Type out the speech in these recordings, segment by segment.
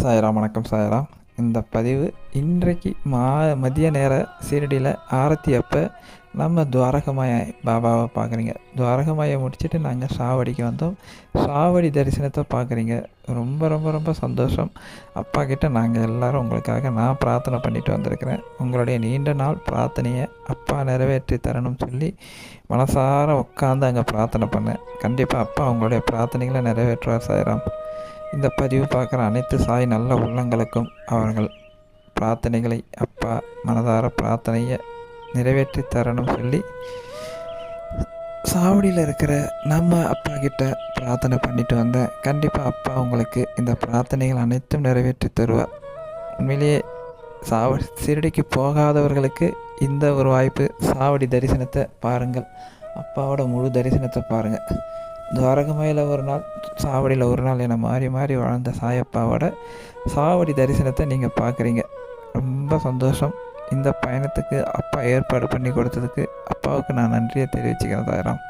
சாயரா வணக்கம் சாயரா இந்த பதிவு இன்றைக்கு மா மதிய நேர சீரடியில் ஆரத்தி அப்போ நம்ம துவாரகமாய பாபாவை பார்க்குறீங்க துவாரகமாயை முடிச்சுட்டு நாங்கள் சாவடிக்கு வந்தோம். சாவடி தரிசனத்தை பார்க்குறீங்க ரொம்ப ரொம்ப ரொம்ப சந்தோஷம். அப்பா கிட்ட நாங்கள் எல்லோரும் உங்களுக்காக நான் பிரார்த்தனை பண்ணிட்டு வந்திருக்கிறேன். உங்களுடைய நீண்ட நாள் பிரார்த்தனையை அப்பா நிறைவேற்றி தரணும்னு சொல்லி மனசார உட்காந்து அங்கே பிரார்த்தனை பண்ணேன். கண்டிப்பாக அப்பா உங்களுடைய பிரார்த்தனைகளை நிறைவேற்றுவார் சாயராம். இந்த பதிவு பார்க்குற அனைத்து சாய் நல்ல உள்ளங்களுக்கும் அவர்கள் பிரார்த்தனைகளை அப்பா மனதார பிரார்த்தனையை நிறைவேற்றி தரணும் சொல்லி சாவடியில் இருக்கிற நம்ம அப்பா கிட்ட பிரார்த்தனை பண்ணிட்டு வந்தேன். கண்டிப்பாக அப்பா உங்களுக்கு இந்த பிரார்த்தனைகள் அனைத்தும் நிறைவேற்றி தருவார் உண்மையிலேயே சாவடி சிறுடிக்கு போகாதவர்களுக்கு இந்த ஒரு வாய்ப்பு. சாவடி தரிசனத்தை பாருங்கள். அப்பாவோட முழு தரிசனத்தை பாருங்கள் துவாரகமையில் ஒரு நாள் சாவடியில் ஒரு நாள் என மாறி மாறி வாழ்ந்த சாயப்பாவோட சாவடி தரிசனத்தை நீங்கள் பார்க்குறீங்க. ரொம்ப சந்தோஷம். இந்த பயணத்துக்கு அப்பா ஏற்பாடு பண்ணி கொடுத்ததுக்கு அப்பாவுக்கு நான் நன்றியை தெரிவிச்சுக்கிறதாயிரம்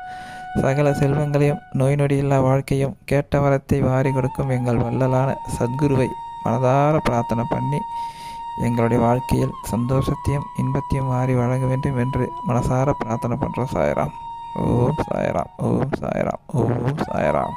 சகல செல்வங்களையும் நோய் நொடியில்லா வாழ்க்கையும் கேட்ட வரத்தை வாரி கொடுக்கும் எங்கள் வள்ளலான சத்குருவை மனதார பிரார்த்தனை பண்ணி எங்களுடைய வாழ்க்கையில் சந்தோஷத்தையும் இன்பத்தையும் மாறி வழங்க வேண்டும் என்று மனசார பிரார்த்தனை பண்ணுறோம் சாயராம் ஓம் சாயராம் ஓம் சாயராம் ஓம் சாயராம்